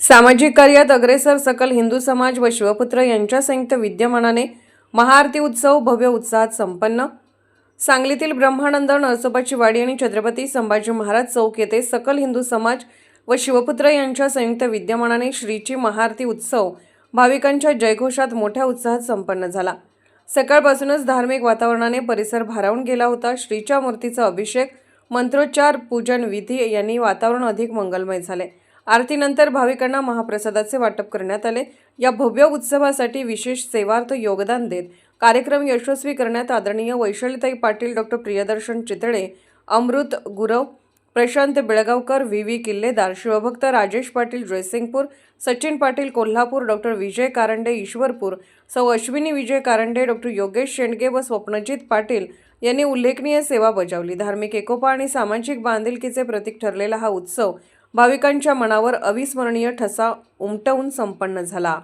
सामाजिक कार्यात अग्रेसर सकल हिंदू समाज व शिवपुत्र यांच्या संयुक्त विद्यमानाने महाआरती उत्सव भव्य उत्साहात संपन्न. सांगलीतील ब्रह्मानंद नरसोबाची वाडी आणि छत्रपती संभाजी महाराज चौक येथे सकल हिंदू समाज व शिवपुत्र यांच्या संयुक्त विद्यमानाने श्रीची महाआरती उत्सव भाविकांच्या जयघोषात मोठ्या उत्साहात संपन्न झाला. सकाळपासूनच धार्मिक वातावरणाने परिसर भारावून गेला होता. श्रीच्या मूर्तीचा अभिषेक मंत्रोच्चार पूजन विधी यांनी वातावरण अधिक मंगलमय झाले. आरतीनंतर भाविकांना महाप्रसादाचे वाटप करण्यात आले. या भव्य उत्सवासाठी विशेष सेवार्थ योगदान देत कार्यक्रम यशस्वी करण्यात आदरणीय वैशालीताई Patil doctor Priyadarshan Chitale Amrut Gurav Prashant Belgaonkar V. V. Killedar शिवभक्त राजेश पाटील जयसिंगपूर सचिन पाटील कोल्हापूर डॉक्टर विजय कारंडे ईश्वरपूर सौ अश्विनी विजय कारंडे डॉक्टर योगेश शेंडगे व स्वप्नजित पाटील यांनी उल्लेखनीय सेवा बजावली. धार्मिक एकोपा आणि सामाजिक बांधिलकीचे प्रतीक ठरलेला हा उत्सव भाविकांच्या मनावर अविस्मरणीय ठसा उमटवून संपन्न झाला.